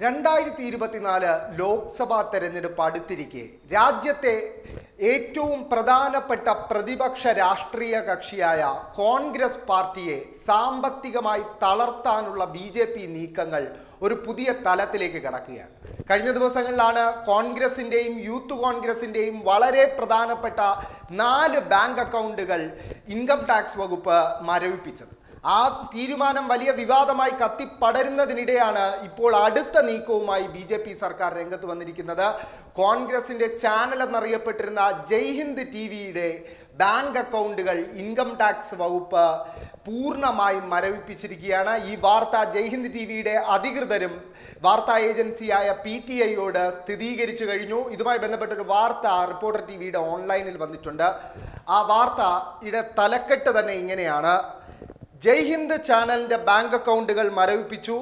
രണ്ടായിരത്തി ഇരുപത്തിനാല് ലോക്സഭാ തെരഞ്ഞെടുപ്പ് അടുത്തിരിക്കെ രാജ്യത്തെ ഏറ്റവും പ്രധാനപ്പെട്ട പ്രതിപക്ഷ രാഷ്ട്രീയ കക്ഷിയായ കോൺഗ്രസ് പാർട്ടിയെ സാമ്പത്തികമായി തളർത്താനുള്ള ബി ജെ പി നീക്കങ്ങൾ ഒരു പുതിയ തലത്തിലേക്ക് കടക്കുകയാണ്. കഴിഞ്ഞ ദിവസങ്ങളിലാണ് കോൺഗ്രസിന്റെയും യൂത്ത് കോൺഗ്രസിന്റെയും വളരെ പ്രധാനപ്പെട്ട നാല് ബാങ്ക് അക്കൗണ്ടുകൾ ഇൻകം ടാക്സ് വകുപ്പ് മരവിപ്പിച്ചത്. ആ തീരുമാനം വലിയ വിവാദമായി കത്തിപ്പടരുന്നതിനിടെയാണ് ഇപ്പോൾ അടുത്ത നീക്കവുമായി ബി ജെ പി സർക്കാർ രംഗത്ത് വന്നിരിക്കുന്നത്. കോൺഗ്രസിന്റെ ചാനൽ എന്നറിയപ്പെട്ടിരുന്ന ജയ്ഹിന്ദ് ടി വിയുടെ ബാങ്ക് അക്കൗണ്ടുകൾ ഇൻകം ടാക്സ് വകുപ്പ് പൂർണമായും മരവിപ്പിച്ചിരിക്കുകയാണ്. ഈ വാർത്ത ജയ്ഹിന്ദ് ടി വിയുടെ അധികൃതരും വാർത്താ ഏജൻസിയായ പി ടി ഐയോട് സ്ഥിരീകരിച്ചു കഴിഞ്ഞു. ഇതുമായി ബന്ധപ്പെട്ടൊരു വാർത്ത റിപ്പോർട്ടർ ടി വിയുടെ ഓൺലൈനിൽ വന്നിട്ടുണ്ട്. ആ വാർത്തയുടെ തലക്കെട്ട് തന്നെ ഇങ്ങനെയാണ്. ജയ് ഹിന്ദ് ചാനലിന്റെ ബാങ്ക് അക്കൗണ്ടുകൾ മരവിപ്പിച്ചു.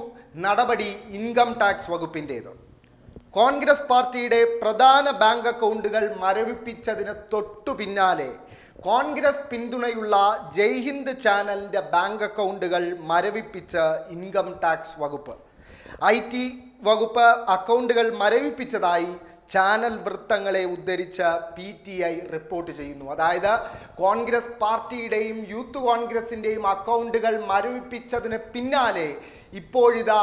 നടപടി ഇൻകം ടാക്സ് വകുപ്പിന്റേത് കോൺഗ്രസ് പാർട്ടിയുടെ പ്രധാന ബാങ്ക് അക്കൗണ്ടുകൾ മരവിപ്പിച്ചതിന് തൊട്ടു പിന്നാലെ കോൺഗ്രസ് പിന്തുണയുള്ള ജയ് ഹിന്ദ് ചാനലിന്റെ ബാങ്ക് അക്കൗണ്ടുകൾ മരവിപ്പിച്ച് ഇൻകം ടാക്സ് വകുപ്പ്. ഐ ടി വകുപ്പ് അക്കൗണ്ടുകൾ മരവിപ്പിച്ചതായി ചാനൽ വൃത്തങ്ങളെ ഉദ്ധരിച്ച് പി ടി ഐ റിപ്പോർട്ട് ചെയ്യുന്നു. അതായത് കോൺഗ്രസ് പാർട്ടിയുടെയും യൂത്ത് കോൺഗ്രസിന്റെയും അക്കൗണ്ടുകൾ മരവിപ്പിച്ചതിന് പിന്നാലെ ഇപ്പോഴിതാ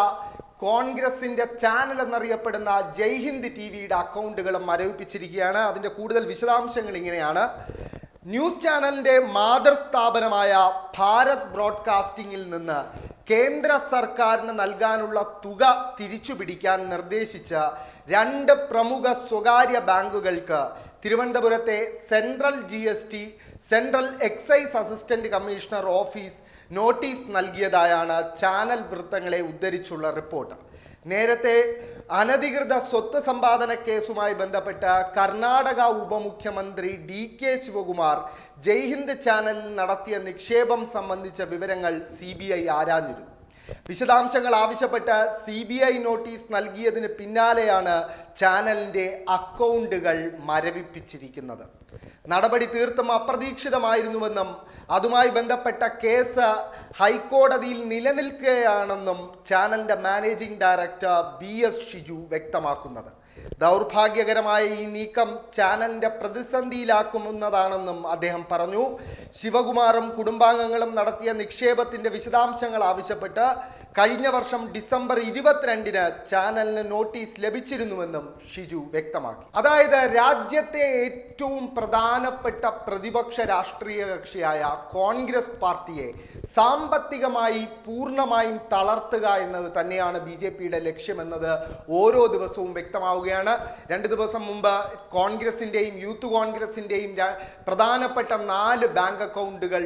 കോൺഗ്രസിന്റെ ചാനൽ എന്നറിയപ്പെടുന്ന ജയ്ഹിന്ദ് ടി വിയുടെ അക്കൗണ്ടുകളും മരവിപ്പിച്ചിരിക്കുകയാണ്. അതിന്റെ കൂടുതൽ വിശദാംശങ്ങൾ ഇങ്ങനെയാണ്. ന്യൂസ് ചാനലിന്റെ മാതൃസ്ഥാപനമായ ഭാരത് ബ്രോഡ്കാസ്റ്റിംഗിൽ നിന്ന് കേന്ദ്ര സർക്കാരിന് നൽകാനുള്ള തുക തിരിച്ചുപിടിക്കാൻ നിർദ്ദേശിച്ച രണ്ട് പ്രമുഖ സ്വകാര്യ ബാങ്കുകൾക്ക് തിരുവനന്തപുരത്തെ central G S T central excise assistant commissioner office notice നൽകിയതായാണ് channel വൃത്തങ്ങളെ ഉദ്ധരിച്ചുള്ള റിപ്പോർട്ട്. നേരത്തെ അനധികൃത സ്വത്ത് സമ്പാദന കേസുമായി ബന്ധപ്പെട്ട് കർണാടക ഉപമുഖ്യമന്ത്രി ഡി കെ ശിവകുമാർ ജയ്ഹിന്ദ് ചാനലിൽ നടത്തിയ നിക്ഷേപം സംബന്ധിച്ച വിവരങ്ങൾ സി ആരാഞ്ഞിരുന്നു. വിശദാംശങ്ങൾ ആവശ്യപ്പെട്ട് സി ബി ഐ നോട്ടീസ് നൽകിയതിന് പിന്നാലെയാണ് ചാനലിന്റെ അക്കൗണ്ടുകൾ മരവിപ്പിച്ചിരിക്കുന്നത്. നടപടി തീർത്തും അപ്രതീക്ഷിതമായിരുന്നുവെന്നും അതുമായി ബന്ധപ്പെട്ട കേസ് ഹൈക്കോടതിയിൽ നിലനിൽക്കുകയാണെന്നും ചാനലിന്റെ managing director B S Shiju വ്യക്തമാക്കുന്നത്. ദൗർഭാഗ്യകരമായ ഈ നീക്കം ചാനലിന്റെ പ്രതിസന്ധിയിലാക്കുന്നതാണെന്നും അദ്ദേഹം പറഞ്ഞു. ശിവകുമാറും കുടുംബാംഗങ്ങളും നടത്തിയ നിക്ഷേപത്തിന്റെ വിശദാംശങ്ങൾ ആവശ്യപ്പെട്ട് കഴിഞ്ഞ വർഷം ഡിസംബർ ഇരുപത്തിരണ്ടിന് ചാനലിന് നോട്ടീസ് ലഭിച്ചിരുന്നുവെന്നും ഷിജു വ്യക്തമാക്കി. അതായത് രാജ്യത്തെ ഏറ്റവും പ്രധാനപ്പെട്ട പ്രതിപക്ഷ രാഷ്ട്രീയ കക്ഷിയായ കോൺഗ്രസ് പാർട്ടിയെ സാമ്പത്തികമായി പൂർണമായും തളർത്തുക എന്നത് തന്നെയാണ് ബി ലക്ഷ്യമെന്നത് ഓരോ ദിവസവും വ്യക്തമാവുകയാണ്. രണ്ട് ദിവസം മുമ്പ് കോൺഗ്രസിന്റെയും യൂത്ത് കോൺഗ്രസിന്റെയും പ്രധാനപ്പെട്ട നാല് ബാങ്ക് അക്കൗണ്ടുകൾ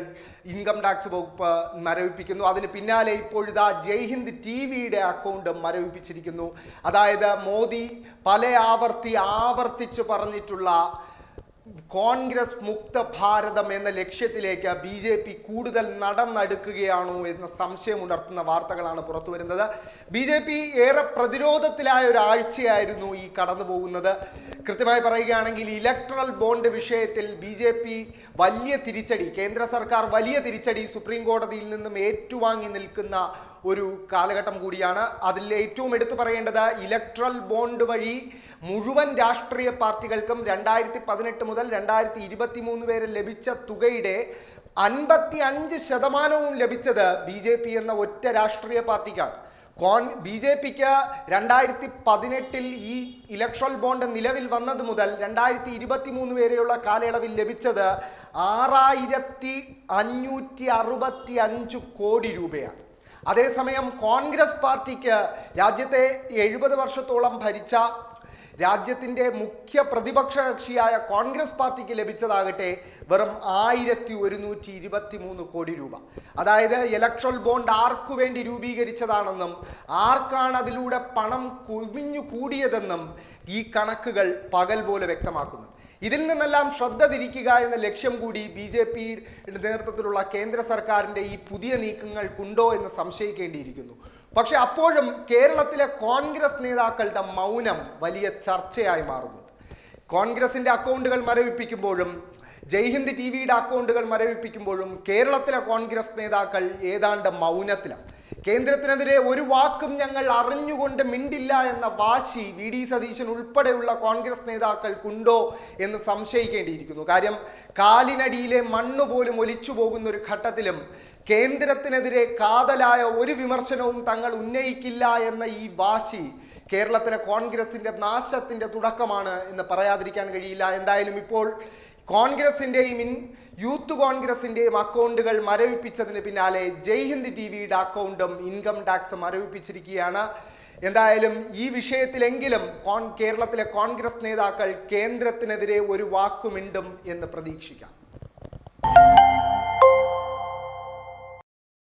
ഇൻകം ടാക്സ് വകുപ്പ് മരവിപ്പിക്കുന്നു. അതിന് പിന്നാലെ ഇപ്പോഴിതാ ജയ്ഹിന്ദ് ടി വിയുടെ അക്കൗണ്ട് മരവിപ്പിച്ചിരിക്കുന്നു. അതായത് മോദി പല ആവർത്തി ആവർത്തിച്ച് പറഞ്ഞിട്ടുള്ള കോൺഗ്രസ് മുക്ത ഭാരതം എന്ന ലക്ഷ്യത്തിലേക്ക് ബി ജെ പി കൂടുതൽ നടന്നെടുക്കുകയാണോ എന്ന സംശയം ഉണർത്തുന്ന വാർത്തകളാണ് പുറത്തു വരുന്നത്. ബി ജെ പി ഏറെ പ്രതിരോധത്തിലായ ഒരാഴ്ചയായിരുന്നു ഈ കടന്നു പോകുന്നത്. കൃത്യമായി പറയുകയാണെങ്കിൽ ഇലക്ട്രൽ ബോണ്ട് വിഷയത്തിൽ ബി ജെ പി വലിയ തിരിച്ചടി കേന്ദ്ര സർക്കാർ വലിയ തിരിച്ചടി സുപ്രീം കോടതിയിൽ നിന്നും ഏറ്റുവാങ്ങി നിൽക്കുന്ന ഒരു കാലഘട്ടം കൂടിയാണ്. അതിൽ ഏറ്റവും എടുത്തു പറയേണ്ടത് ഇലക്ട്രൽ ബോണ്ട് വഴി മുഴുവൻ രാഷ്ട്രീയ പാർട്ടികൾക്കും രണ്ടായിരത്തി പതിനെട്ട് മുതൽ രണ്ടായിരത്തി ഇരുപത്തി മൂന്ന് വരെ ലഭിച്ച തുകയുടെ അൻപത്തി അഞ്ച് ശതമാനവും ലഭിച്ചത് ബി ജെ പി എന്ന ഒറ്റ രാഷ്ട്രീയ പാർട്ടിക്കാണ്. കോൺ ബി ജെ പിക്ക് രണ്ടായിരത്തി പതിനെട്ടിൽ ഈ ഇലക്ട്രൽ ബോണ്ട് നിലവിൽ വന്നത് മുതൽ രണ്ടായിരത്തി ഇരുപത്തി മൂന്ന് വരെയുള്ള കാലയളവിൽ ലഭിച്ചത് ആറായിരത്തി അഞ്ഞൂറ്റി അറുപത്തി അഞ്ച് കോടി രൂപയാണ്. അതേസമയം കോൺഗ്രസ് പാർട്ടിക്ക് രാജ്യത്തെ എഴുപത് വർഷത്തോളം ഭരിച്ച രാജ്യത്തിന്റെ മുഖ്യ പ്രതിപക്ഷ കക്ഷിയായ കോൺഗ്രസ് പാർട്ടിക്ക് ലഭിച്ചതാകട്ടെ വെറും ആയിരത്തി ഒരുന്നൂറ്റി ഇരുപത്തി മൂന്ന് കോടി രൂപ. അതായത് ഇലക്ട്രൽ ബോണ്ട് ആർക്കു വേണ്ടി രൂപീകരിച്ചതാണെന്നും ആർക്കാണ് അതിലൂടെ പണം കുമിഞ്ഞു കൂടിയതെന്നും ഈ കണക്കുകൾ പകൽ പോലെ വ്യക്തമാക്കുന്നു ഇതിൽ നിന്നെല്ലാം ശ്രദ്ധ തിരിക്കുക എന്ന ലക്ഷ്യം കൂടി ബി ജെ പിയുടെ നേതൃത്വത്തിലുള്ള കേന്ദ്ര സർക്കാരിന്റെ ഈ പുതിയ നീക്കങ്ങൾക്കുണ്ടോ എന്ന് സംശയിക്കേണ്ടിയിരിക്കുന്നു. പക്ഷെ അപ്പോഴും കേരളത്തിലെ കോൺഗ്രസ് നേതാക്കളുടെ മൗനം വലിയ ചർച്ചയായി മാറുന്നുണ്ട് കോൺഗ്രസിന്റെ അക്കൗണ്ടുകൾ മരവിപ്പിക്കുമ്പോഴും ജയ്ഹിന്ദ് ടി വിയുടെ അക്കൗണ്ടുകൾ മരവിപ്പിക്കുമ്പോഴും കേരളത്തിലെ കോൺഗ്രസ് നേതാക്കൾ ഏതാണ്ട് മൗനത്തിലാണ്. കേന്ദ്രത്തിനെതിരെ ഒരു വാക്കും ഞങ്ങൾ അറിഞ്ഞുകൊണ്ട് മിണ്ടില്ല എന്ന വാശി വി ഡി സതീശൻ ഉൾപ്പെടെയുള്ള കോൺഗ്രസ് നേതാക്കൾക്കുണ്ടോ എന്ന് സംശയിക്കേണ്ടിയിരിക്കുന്നു. കാര്യം കാലിനടിയിലെ മണ്ണ് പോലും ഒലിച്ചു പോകുന്ന ഒരു ഘട്ടത്തിലും കേന്ദ്രത്തിനെതിരെ കാതലായ ഒരു വിമർശനവും തങ്ങൾ ഉന്നയിക്കില്ല എന്ന ഈ വാശി കേരളത്തിലെ കോൺഗ്രസിന്റെ നാശത്തിന്റെ തുടക്കമാണ് എന്ന് പറയാതിരിക്കാൻ കഴിയില്ല. എന്തായാലും ഇപ്പോൾ കോൺഗ്രസിന്റെയും ഇൻ യൂത്ത് കോൺഗ്രസിന്റെയും അക്കൗണ്ടുകൾ മരവിപ്പിച്ചതിന് പിന്നാലെ ജയ്ഹിന്ദ് ടി വിയുടെ അക്കൗണ്ടും ഇൻകം ടാക്സ് മരവിപ്പിച്ചിരിക്കുകയാണ്. എന്തായാലും ഈ വിഷയത്തിലെങ്കിലും കോൺ കേരളത്തിലെ കോൺഗ്രസ് നേതാക്കൾ കേന്ദ്രത്തിനെതിരെ ഒരു വാക്കുമിണ്ടും എന്ന് പ്രതീക്ഷിക്കാം.